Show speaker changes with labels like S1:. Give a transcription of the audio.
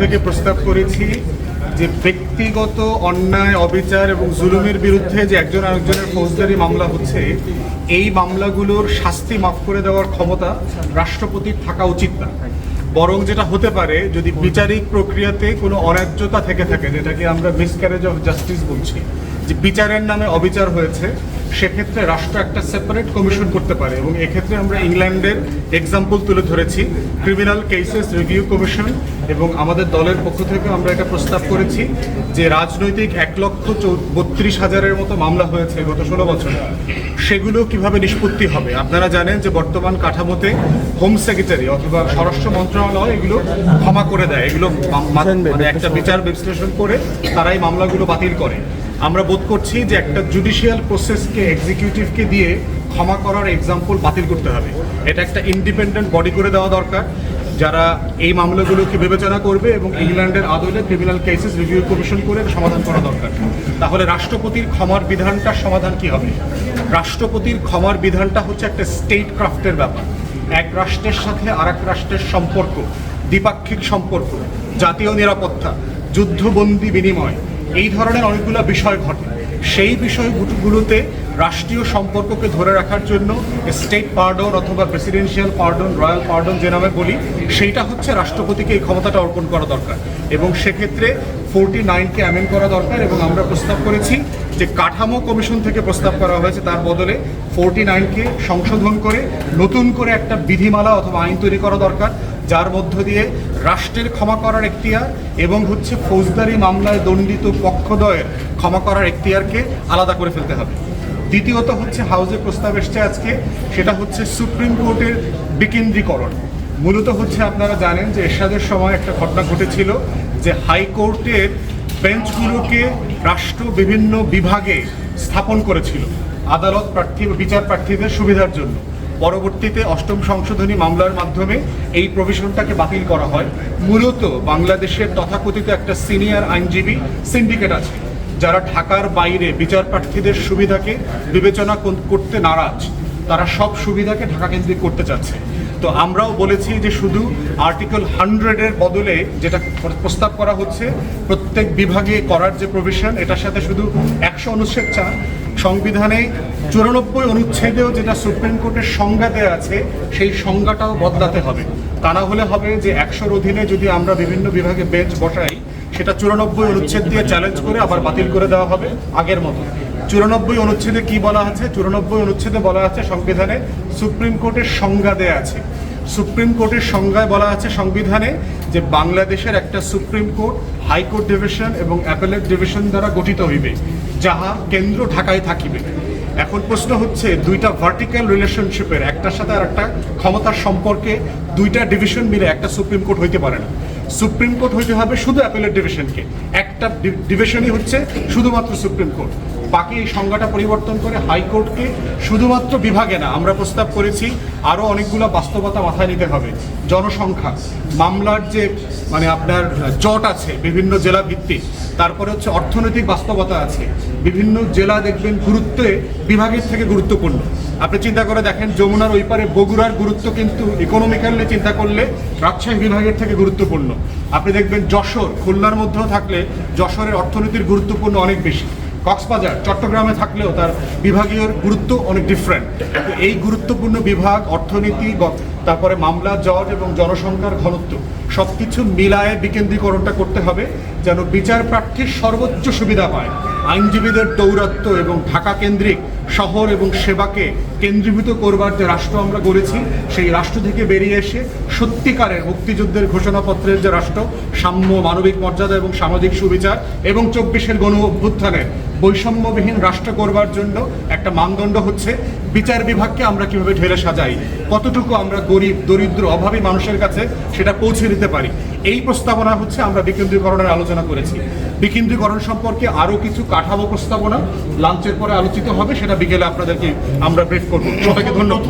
S1: থেকে প্রস্তাব করেছি যে ব্যক্তিগত অন্যায়, অবিচার এবং জুলুমের বিরুদ্ধে যে একজন আরেকজনের ফৌজদারি মামলা হচ্ছে, এই মামলাগুলোর শাস্তি মাফ করে দেওয়ার ক্ষমতা রাষ্ট্রপতির থাকা উচিত না। বরং যেটা হতে পারে, যদি বিচারিক প্রক্রিয়াতে কোনো অন্যায্যতা থেকে থাকে, যেটাকে আমরা মিসক্যারেজ অফ জাস্টিস বলছি, যে বিচারের নামে অবিচার হয়েছে সেক্ষেত্রে রাষ্ট্র একটা সেপারেট কমিশন করতে পারে এবং এক্ষেত্রে আমরা ইংল্যান্ডের এক্সাম্পল তুলে ধরেছি ক্রিমিনাল কেসেস রিভিউ কমিশন এবং আমাদের দলের পক্ষ থেকে আমরা এটা প্রস্তাব করেছি যে রাজনৈতিক এক লক্ষ বত্রিশ হাজারের মতো মামলা হয়েছে গত ষোলো বছরে। সেগুলো কীভাবে নিষ্পত্তি হবে? আপনারা জানেন যে বর্তমান কাঠামোতে হোম সেক্রেটারি অথবা স্বরাষ্ট্র মন্ত্রণালয় এগুলো ক্ষমা করে দেয়। এগুলো মানে একটা বিচার বিশ্লেষণ করে তারাই মামলাগুলো বাতিল করে। আমরা বোধ করছি যে একটা জুডিশিয়াল প্রসেসকে এক্সিকিউটিভকে দিয়ে ক্ষমা করার এক্সাম্পল বাতিল করতে হবে। এটা একটা ইন্ডিপেন্ডেন্ট বডি করে দেওয়া দরকার, যারা এই মামলাগুলোকে বিবেচনা করবে এবং ইংল্যান্ডের আদলে ক্রিমিনাল কেসেস রিভিউ কমিশন করে সমাধান করা দরকার। তাহলে রাষ্ট্রপতির ক্ষমার বিধানটার সমাধান কি হবে? রাষ্ট্রপতির ক্ষমার বিধানটা হচ্ছে একটা স্টেট ক্রাফটের ব্যাপার। এক রাষ্ট্রের সাথে আর এক রাষ্ট্রের সম্পর্ক, দ্বিপাক্ষিক সম্পর্ক, জাতীয় নিরাপত্তা, যুদ্ধবন্দী বিনিময় এই ধরনের অনেকগুলো বিষয় ঘটে। সেই বিষয়গুলোতে রাষ্ট্রীয় সম্পর্ককে ধরে রাখার জন্য স্টেট পার্ডন অথবা প্রেসিডেন্সিয়াল পার্ডন রয়্যাল পার্ডন যে নামে বলি, সেইটা হচ্ছে রাষ্ট্রপতিকে এই ক্ষমতাটা অর্পণ করা দরকার। এবং সেক্ষেত্রে ফোরটি নাইনকে অ্যামেন্ড করা দরকার এবং আমরা প্রস্তাব করেছি যে কাঠামো কমিশন থেকে প্রস্তাব করা হয়েছে, তার বদলে ফোরটি নাইনকে সংশোধন করে নতুন করে একটা বিধিমালা অথবা আইন তৈরি করা দরকার, যার মধ্য দিয়ে রাষ্ট্রের ক্ষমা করার এখতিয়ার এবং হচ্ছে ফৌজদারি মামলায় দণ্ডিত পক্ষদ্বয়ের ক্ষমা করার এখতিয়ারকে আলাদা করে ফেলতে হবে। দ্বিতীয়ত হচ্ছে হাউজে প্রস্তাব এসছে আজকে, সেটা হচ্ছে সুপ্রিম কোর্টের বিকেন্দ্রীকরণ। মূলত হচ্ছে আপনারা জানেন যে এরশাদের সময় একটা ঘটনা ঘটেছিল যে হাইকোর্টের বেঞ্চগুলোকে রাষ্ট্র বিভিন্ন বিভাগে স্থাপন করেছিল, আদালত প্রার্থী বিচার প্রার্থীদের সুবিধার জন্য। পরবর্তীতে অষ্টম সংশোধনী মামলার মাধ্যমে এই প্রভিশনটাকে বাতিল করা হয়। মূলত বাংলাদেশের তথাকথিত একটা সিনিয়র আইনজীবী সিন্ডিকেট আছে, যারা ঢাকার বাইরে বিচার প্রার্থীদের সুবিধাকে বিবেচনা করতে নারাজ। তারা সব সুবিধাকে ঢাকা কেন্দ্রিক করতে চাচ্ছে। তো আমরাও বলেছি যে শুধু আর্টিকেল হান্ড্রেডের বদলে যেটা প্রস্তাব করা হচ্ছে, প্রত্যেক বিভাগে করার যে প্রভিশন, এটার সাথে শুধু একশো অনুচ্ছেদ চার সংবিধানে চুরানব্বই অনুচ্ছেদেও যেটা সুপ্রিম কোর্টের সংজ্ঞা দেওয়া আছে, সেই সংজ্ঞাটাও বদলাতে হবে। তা না হলে হবে যে একশোর অধীনে যদি আমরা বিভিন্ন বিভাগে বেঞ্চ বসাই, সেটা চুরানব্বই অনুচ্ছেদ দিয়ে চ্যালেঞ্জ করে আবার বাতিল করে দেওয়া হবে আগের মতো। চুরানব্বই অনুচ্ছেদে কি বলা আছে? চুরানব্বই অনুচ্ছেদে বলা আছে সংবিধানে সুপ্রিম কোর্টের সংজ্ঞা দেয়া আছে। সুপ্রিম কোর্টের সংজ্ঞায় বলা আছে সংবিধানে যে বাংলাদেশের একটা supreme court, high court division এবং অ্যাপেলেট ডিভিশন দ্বারা গঠিত হইবে। যাহা কেন্দ্র ঢাকায় থাকিবে। এখন প্রশ্ন হচ্ছে, দুইটা ভার্টিক্যাল রিলেশনশিপের একটার সাথে আর একটা ক্ষমতার সম্পর্কে দুইটা ডিভিশন মিলে একটা সুপ্রিম কোর্ট হইতে পারে না। সুপ্রিম কোর্ট হইতে হবে শুধু অ্যাপেলের ডিভিশনকে একটা ডিভিশনই হচ্ছে শুধুমাত্র সুপ্রিম কোর্ট বাকি এই সংজ্ঞাটা পরিবর্তন করে হাইকোর্টকে শুধুমাত্র বিভাগে না, আমরা প্রস্তাব করেছি আরও অনেকগুলো বাস্তবতা মাথায় নিতে হবে। জনসংখ্যা, মামলার যে মানে আপনার, জট আছে বিভিন্ন জেলা ভিত্তিক, তারপরে হচ্ছে অর্থনৈতিক বাস্তবতা আছে, বিভিন্ন জেলা দেখবেন গুরুত্বে বিভাগের থেকে গুরুত্বপূর্ণ। আপনি চিন্তা করে দেখেন, যমুনার ওই পারে বগুড়ার গুরুত্ব কিন্তু ইকোনমিক্যালি চিন্তা করলে রাজশাহী বিভাগের থেকে গুরুত্বপূর্ণ। আপনি দেখবেন যশোর, খুলনার মধ্যেও থাকলে যশোরের অর্থনীতির গুরুত্বপূর্ণ অনেক বেশি। কক্সবাজার, চট্টগ্রামে থাকলেও তার বিভাগীয় গুরুত্ব অনেক ডিফারেন্ট এই গুরুত্বপূর্ণ বিভাগ, অর্থনীতি তারপরে মামলা, জজ এবং জনসংখ্যার ঘনত্ব সব কিছু মিলায়ে বিকেন্দ্রীকরণটা করতে হবে যেন বিচার প্রার্থীর সর্বোচ্চ সুবিধা পায়। আইনজীবীদের দৌরাত্ম এবং ঢাকা কেন্দ্রিক শহর এবং সেবাকে কেন্দ্রীভূত করবার যে রাষ্ট্র আমরা গড়েছি, সেই রাষ্ট্র থেকে বেরিয়ে এসে সত্যিকারের মুক্তিযুদ্ধের ঘোষণাপত্রের যে রাষ্ট্র, সাম্য, মানবিক মর্যাদা এবং সামাজিক সুবিচার এবং চব্বিশের গণ অভ্যুত্থানের বৈষম্যবিহীন রাষ্ট্র করবার জন্য একটা মানদণ্ড হচ্ছে, বিচার বিভাগকে আমরা কীভাবে ঢেলে সাজাই, কতটুকু আমরা গরিব, দরিদ্র, অভাবী মানুষের কাছে সেটা পৌঁছে দিতে পারি। এই প্রস্তাবনা হচ্ছে আমরা বিকেন্দ্রীকরণের আলোচনা করেছি। বিকেন্দ্রীকরণ সম্পর্কে আরও কিছু কাঠামো প্রস্তাবনা লাঞ্চের পরে আলোচিত হবে, সেটা বিকেলে আপনাদেরকে আমরা ব্রিফ করব। সবাইকে ধন্যবাদ।